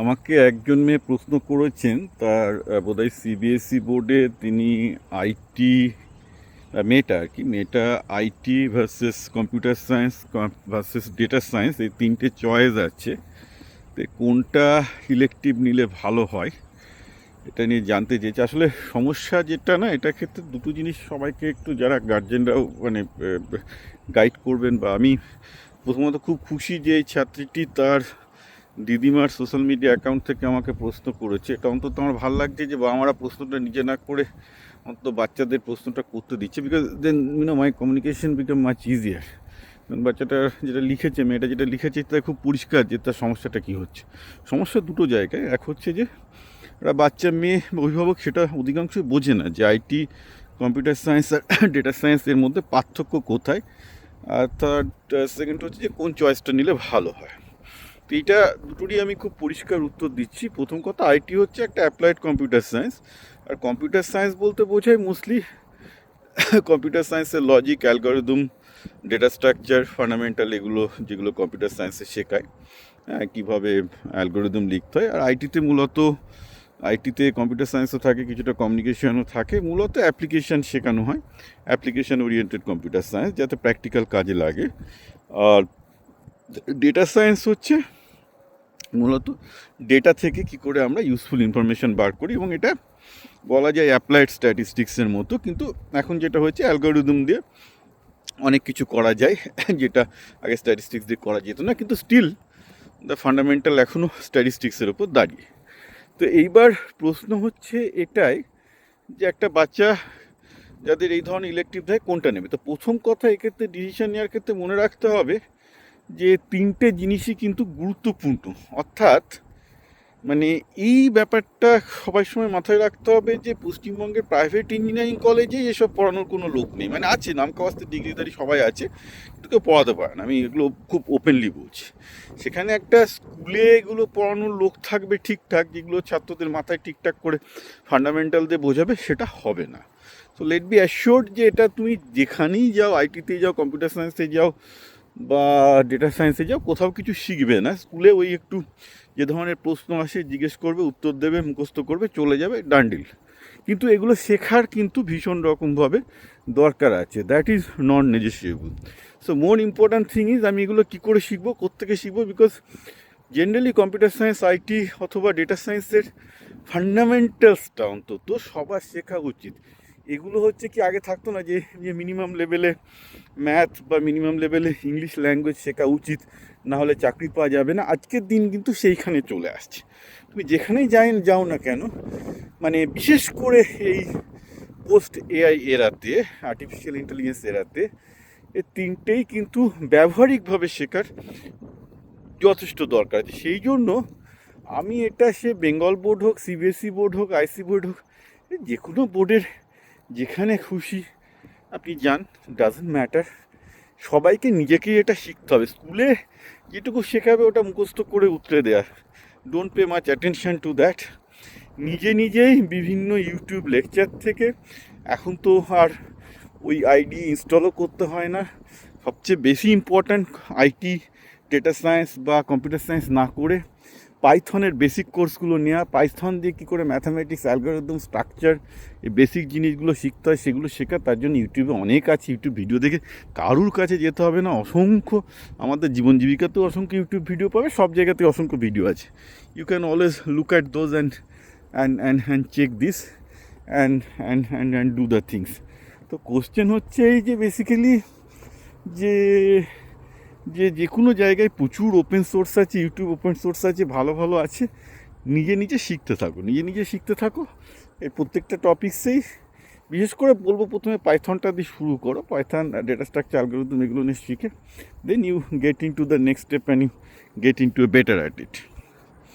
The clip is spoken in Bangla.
আমাকে একজন মেয়ে প্রশ্ন করেছেন, তার বোধহয় সিবিএসই বোর্ডে তিনি আইটি মেয়েটা আর কি, মেয়েটা IT versus computer science versus data science এই তিনটে চয়েস আছে। তো কোনটা ইলেকটিভ নিলে ভালো হয়, এটা নিয়ে জানতে চেয়েছি। আসলে সমস্যা যেটা না, এটা ক্ষেত্রে দুটো জিনিস সবাইকে একটু যারা গার্জেনরাও মানে গাইড করবেন বা আমি প্রথমত খুব খুশি যে এই ছাত্রীটি তার দিদিমার সোশ্যাল মিডিয়া অ্যাকাউন্ট থেকে আমাকে প্রশ্ন করেছে। এটা অন্তত আমার ভালো লাগছে যে বাবা মারা প্রশ্নটা নিজে না করে অন্তত বাচ্চাদের প্রশ্নটা করতে দিচ্ছে। Because then you know my communication became much easier বাচ্চাটা যেটা লিখেছে, মেয়েটা যেটা লিখেছে তা খুব পরিষ্কার যে তার সমস্যাটা কী হচ্ছে। সমস্যা দুটো জায়গায়। এক হচ্ছে যে, একটা বাচ্চা মেয়ে অভিভাবক সেটা অধিকাংশই বোঝে না যে আইটি কম্পিউটার সায়েন্স আর ডেটা সায়েন্স এর মধ্যে পার্থক্য কোথায়। আর থার্ড সেকেন্ড হচ্ছে যে কোন চয়েসটা নিলে ভালো হয়। তো এইটা দুটোরই আমি খুব পরিষ্কার উত্তর দিচ্ছি। প্রথম কথা, আইটি হচ্ছে একটা অ্যাপ্লাইড কম্পিউটার সায়েন্স আর কম্পিউটার সায়েন্স বলতে বোঝায় মোস্টলি কম্পিউটার সায়েন্সের logic algorithm data structure fundamental এগুলো, যেগুলো কম্পিউটার সায়েন্সে শেখায়। হ্যাঁ কীভাবে অ্যালগোরিদম লিখতে হয়। আর আইটিতে মূলত, আইটিতে কম্পিউটার সায়েন্সও থাকে, কিছুটা কমিউনিকেশনও থাকে। মূলত অ্যাপ্লিকেশান শেখানো হয়। অ্যাপ্লিকেশান ওরিয়েন্টেড কম্পিউটার সায়েন্স যাতে প্র্যাকটিক্যাল কাজে লাগে। আর ডেটা সায়েন্স হচ্ছে মূলত ডেটা থেকে কি করে আমরা ইউজফুল ইনফরমেশন বার করি এবং এটা বলা যায় অ্যাপ্লাইড স্ট্যাটিস্টিক্সের মতো। কিন্তু এখন যেটা হয়েছে অ্যালগোরিদম দিয়ে অনেক কিছু করা যায়, যেটা আগে স্ট্যাটিস্টিক্স দিয়ে করা যেত না, কিন্তু স্টিল দ্য ফান্ডামেন্টাল এখনও স্ট্যাটিস্টিক্সের ওপর দাঁড়িয়ে। তো এইবার প্রশ্ন হচ্ছে এটাই যে একটা বাচ্চা যাদের এই ধরনের ইলেকটিভ দেয় কোনটা নেবে? তো প্রথম কথা এক্ষেত্রে ডিসিশন নেওয়ার ক্ষেত্রে মনে রাখতে হবে যে তিনটে জিনিসই কিন্তু গুরুত্বপূর্ণ। অর্থাৎ মানে এই ব্যাপারটা সবাই সময় মাথায় রাখতে হবে যে পশ্চিমবঙ্গের প্রাইভেট ইঞ্জিনিয়ারিং কলেজে এসব পড়ানোর কোনো লোক নেই। মানে আছে, নামকাওয়াস্তে ডিগ্রিধারী সবাই আছে, কিন্তু কেউ পড়াতে পারে না। আমি এগুলো খুব ওপেনলি বলছি। সেখানে একটা স্কুলে এগুলো পড়ানোর লোক থাকবে ঠিকঠাক, যেগুলো ছাত্রদের মাথায় ঠিকঠাক করে ফান্ডামেন্টাল দিয়ে বোঝাবে, সেটা হবে না। তো লেট বি অ্যাশোর্ড যে এটা তুমি যেখানেই যাও আইটিতে যাও কম্পিউটার সায়েন্সে যাও বা ডেটা সায়েন্সে যাও, কোথাও কিছু শিখবে না। স্কুলে ওই একটু যে ধরনের প্রশ্ন আসে, জিজ্ঞেস করবে, উত্তর দেবে, মুখস্থ করবে, চলে যাবে ডান্ডিল কিন্তু এগুলো শেখার কিন্তু ভীষণ রকমভাবে দরকার আছে। That is non negotiable so more important thing is আমি এগুলো কী করে শিখব, কোত্থেকে শিখব? Because generally computer science IT অথবা ডেটা সায়েন্সের ফান্ডামেন্টালসটা অন্তত সবার শেখা উচিত। এগুলো হচ্ছে কি আগে থাকতো না যে যে মিনিমাম লেভেলে ম্যাথ বা মিনিমাম লেভেলে ইংলিশ ল্যাঙ্গুয়েজ শেখা উচিত, না হলে চাকরি পাওয়া যাবে না। আজকের দিন কিন্তু সেইখানে চলে আসছে। তুমি যেখানেই যাই, যাও না কেন মানে বিশেষ করে এই পোস্ট এআই এরাতে আর্টিফিশিয়াল ইন্টেলিজেন্স এরাতে এ তিনটেই কিন্তু ব্যবহারিকভাবে শেখার যথেষ্ট দরকার আছে। সেই জন্য আমি এটা সে বেঙ্গল বোর্ড হোক সিবিএসই বোর্ড হোক আইসি বোর্ড হোক যে কোনো বোর্ডের যেখানে খুশি আপনি যান ডাজেন্ট ম্যাটার সবাইকে নিজেকেই এটা শিখতে হবে। স্কুলে যেটুকু শেখাবে ওটা মুখস্থ করে উতরে দেওয়া don't pay much attention to that নিজে নিজেই বিভিন্ন ইউটিউব লেকচার থেকে এখন তো আর ওই আইডি ইনস্টলও করতে হয় না। সবচেয়ে বেশি ইম্পর্ট্যান্ট আইটি ডেটা সায়েন্স বা কম্পিউটার সায়েন্স না করে পাইথনের বেসিক কোর্সগুলো নেওয়া পাইথন দিয়ে কী করে ম্যাথামেটিক্স অ্যালগোরিদম স্ট্রাকচার এই বেসিক জিনিসগুলো শিখতে হয় সেগুলো শেখা, তার জন্য ইউটিউবে অনেক আছে ইউটিউব ভিডিও দেখে। কারুর কাছে যেতে হবে না, অসংখ্য, আমাদের জীবন জীবিকাতেও অসংখ্য ইউটিউব ভিডিও পাবে, সব জায়গাতে অসংখ্য ভিডিও আছে। You can always look at those and and and and check this and and and and do the things তো কোশ্চেন হচ্ছে এই যে বেসিক্যালি যে যে যে কোনো জায়গায় প্রচুর ওপেন সোর্স আছে ইউটিউব ওপেন সোর্স আছে, ভালো ভালো আছে, নিজে নিজে শিখতে থাকো, নিজে নিজে শিখতে থাকো। এই প্রত্যেকটা টপিক্সেই বিশেষ করে বলব প্রথমে পাইথনটা দিয়ে শুরু করো পাইথন ডেটা স্ট্রাকচার অ্যালগোরিদম এগুলো নিয়ে শিখে then you get into the next step and you get into a better at it